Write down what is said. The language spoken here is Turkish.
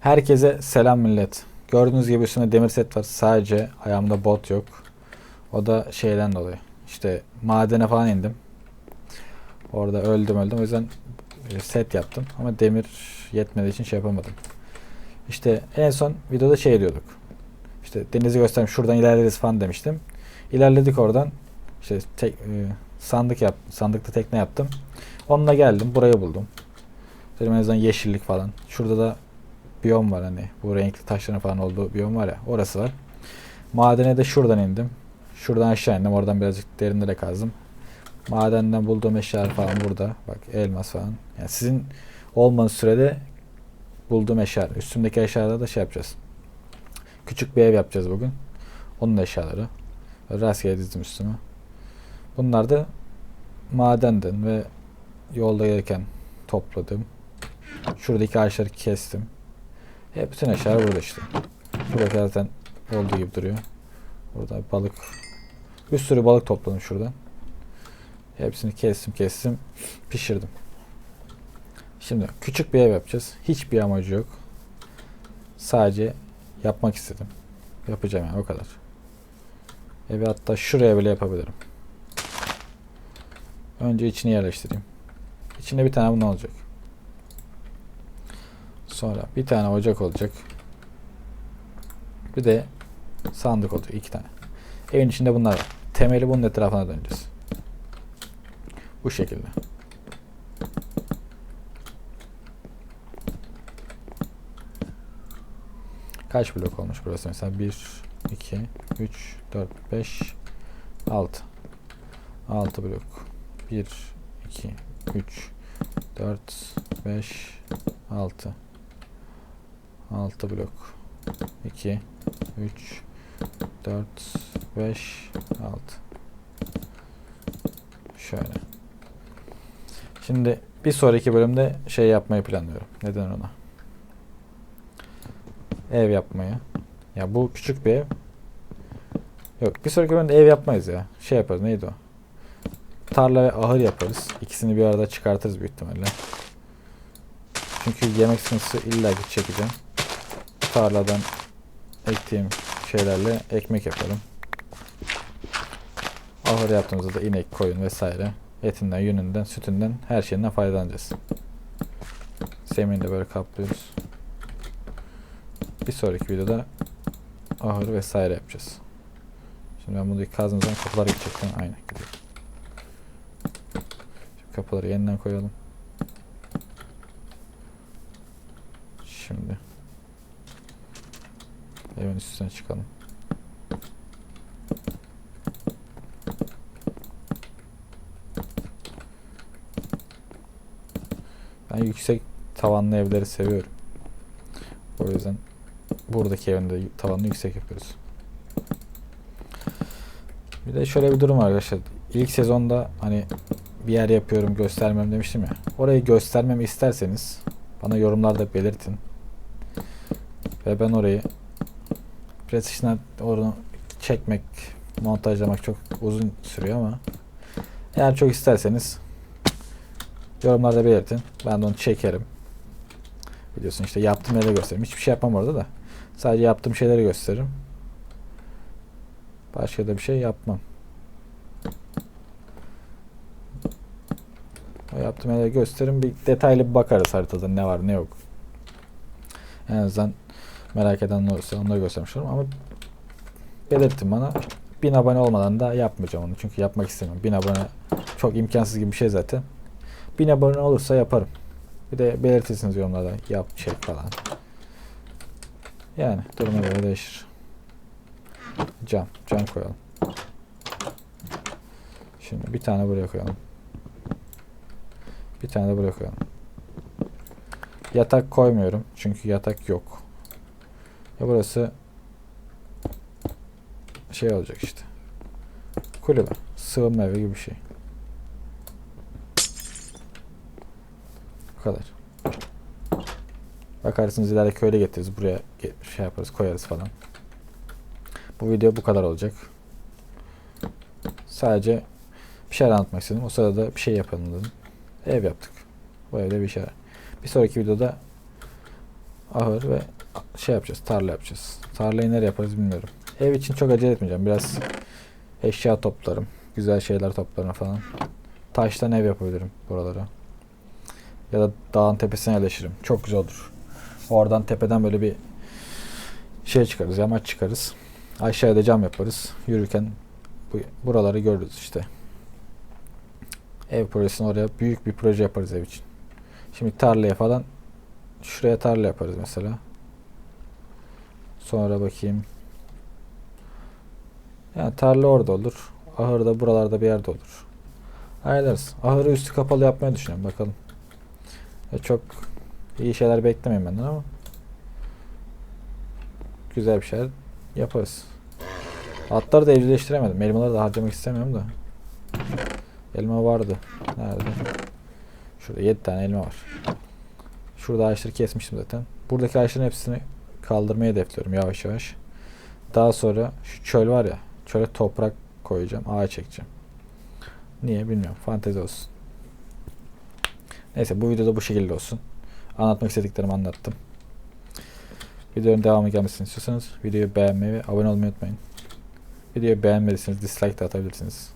Herkese selam millet. Gördüğünüz gibi üstünde demir set var. Sadece ayağımda bot yok. O da şeyden dolayı. İşte madene falan indim. Orada öldüm öldüm. O yüzden e, set yaptım. Ama demir yetmediği için şey yapamadım. İşte en son videoda şey diyorduk. İşte denizi göstereyim şuradan ilerleriz falan demiştim. İlerledik oradan. İşte tek, e, sandık yap, sandıkta tekne yaptım. Onunla geldim. Burayı buldum. Dedim en azından yeşillik falan. Şurada da biyom var hani. Bu renkli taşların falan olduğu biyom var ya. Orası var. Madene de şuradan indim. Şuradan aşağı indim. Oradan birazcık derinlere kazdım. Madenden bulduğum eşyalar falan burada. Bak elmas falan. Yani sizin olmanız sürede bulduğum eşyalar. Üstümdeki eşyalarda da şey yapacağız. Küçük bir ev yapacağız bugün. Onun eşyaları. Rastgele dizdim üstüme. Bunlar da madenden ve yolda gelirken topladım. Şuradaki ağaçları kestim. Hep bütün eşyalar burada işte. Şurada zaten olduğu gibi duruyor. Burada balık. Bir sürü balık topladım şuradan. Hepsini kestim kestim. Pişirdim. Şimdi küçük bir ev yapacağız. Hiçbir amacı yok. Sadece yapmak istedim. Yapacağım yani o kadar. Evi hatta şuraya bile yapabilirim. Önce içini yerleştireyim. İçinde bir tane bundan olacak. Sonra bir tane ocak olacak. Bir de sandık olacak. iki tane. Evin içinde bunlar var. Temeli bunun etrafına döneceğiz. Bu şekilde. Kaç blok olmuş burası mesela? 1, 2, 3, 4, 5, 6. 6 blok. 1, 2, 3, 4, 5, 6. 6 blok. 2, 3, 4, 5, 6. Şöyle. Şimdi bir sonraki bölümde şey yapmayı planlıyorum. Neden ona? Ev yapmayı. Ya bu küçük bir ev. Yok bir sonraki bölümde ev yapmayız ya. Şey yaparız neydi o? Tarla ve ahır yaparız. İkisini bir arada çıkartırız büyük ihtimalle. Çünkü yemek sıkıntısı illa ki çekeceğim. Tarladan ektiğim şeylerle ekmek yaparım. Ahır yaptığımızda da inek, koyun vesaire etinden, yününden, sütünden her şeyinden faydalanacağız. Zemini de böyle kaplıyoruz. Bir sonraki videoda ahır vesaire yapacağız. Şimdi ben bunu kazdığımızdan kapılar gidecektim. Aynen gidiyor. Kapıları yeniden koyalım. Şimdi evin üstüne çıkalım. Ben yüksek tavanlı evleri seviyorum. O yüzden buradaki evin de tavanını yüksek yapıyoruz. Bir de şöyle bir durum var arkadaşlar. İlk sezonda hani bir yer yapıyorum göstermem demiştim ya. Orayı göstermemi isterseniz bana yorumlarda belirtin. Ve ben orayı Precision'a onu çekmek, montajlamak çok uzun sürüyor ama eğer çok isterseniz yorumlarda belirtin. Ben de onu çekerim. Biliyorsun işte yaptığım yere gösteririm. Hiçbir şey yapmam orada da. Sadece yaptığım şeyleri gösteririm. Başka da bir şey yapmam. O yaptığım yerleri gösteririm. Bir detaylı bir bakarız haritada ne var ne yok. En azından merak eden olursa onları göstermiş olurum ama belirtin bana. 1000 abone olmadan da yapmayacağım onu. Çünkü yapmak istemiyorum. 1000 abone çok imkansız gibi bir şey zaten. 1000 abone olursa yaparım. Bir de belirtirsiniz yorumlarda yap çek falan. Yani duruma göre değişir. Cam. Cam koyalım. Şimdi bir tane buraya koyalım. Bir tane de buraya koyalım. Yatak koymuyorum. Çünkü yatak yok. Ya burası şey olacak işte. Kulübe. Sığınma evi gibi bir şey. Bu kadar. Bakarsınız ileride köyle getiririz. Buraya şey yaparız koyarız falan. Bu video bu kadar olacak. Sadece bir şey anlatmak istedim. O sırada bir şey yapalım dedim. Ev yaptık. Bu evde bir şey var. Bir sonraki videoda ahır ve şey yapacağız. Tarla yapacağız. Tarlayı nereye yaparız bilmiyorum. Ev için çok acele etmeyeceğim. Biraz eşya toplarım. Güzel şeyler toplarım falan. Taştan ev yapabilirim buralara. Ya da dağın tepesine yerleşirim. Çok güzel olur. Oradan tepeden böyle bir şey çıkarız. Yamaç çıkarız. Aşağıda cam yaparız. Yürürken bu, buraları görürüz işte. Ev projesini oraya büyük bir proje yaparız ev için. Şimdi tarlaya falan şuraya tarla yaparız mesela. Sonra bakayım. Yani tarla orada olur. Ahır da buralarda bir yerde olur. Ayarlarız. Ahırı üstü kapalı yapmayı düşünüyorum. Bakalım. Ya çok iyi şeyler beklemeyin benden ama güzel bir şeyler yaparız. Atları da evcilleştiremedim. Elmaları da harcamak istemiyorum da. Elma vardı. Nerede? Şurada 7 tane elma var. Şurada ağaçları kesmiştim zaten. Buradaki ağaçların hepsini kaldırmayı hedefliyorum yavaş yavaş. Daha sonra şu çöl var ya. Çöle toprak koyacağım. Ağaç çekeceğim. Niye bilmiyorum. Fantezi olsun. Neyse bu videoda bu şekilde olsun. Anlatmak istediklerimi anlattım. Videonun devamı gelmesini istiyorsanız videoyu beğenmeyi ve abone olmayı unutmayın. Videoyu beğenmediyseniz dislike de atabilirsiniz.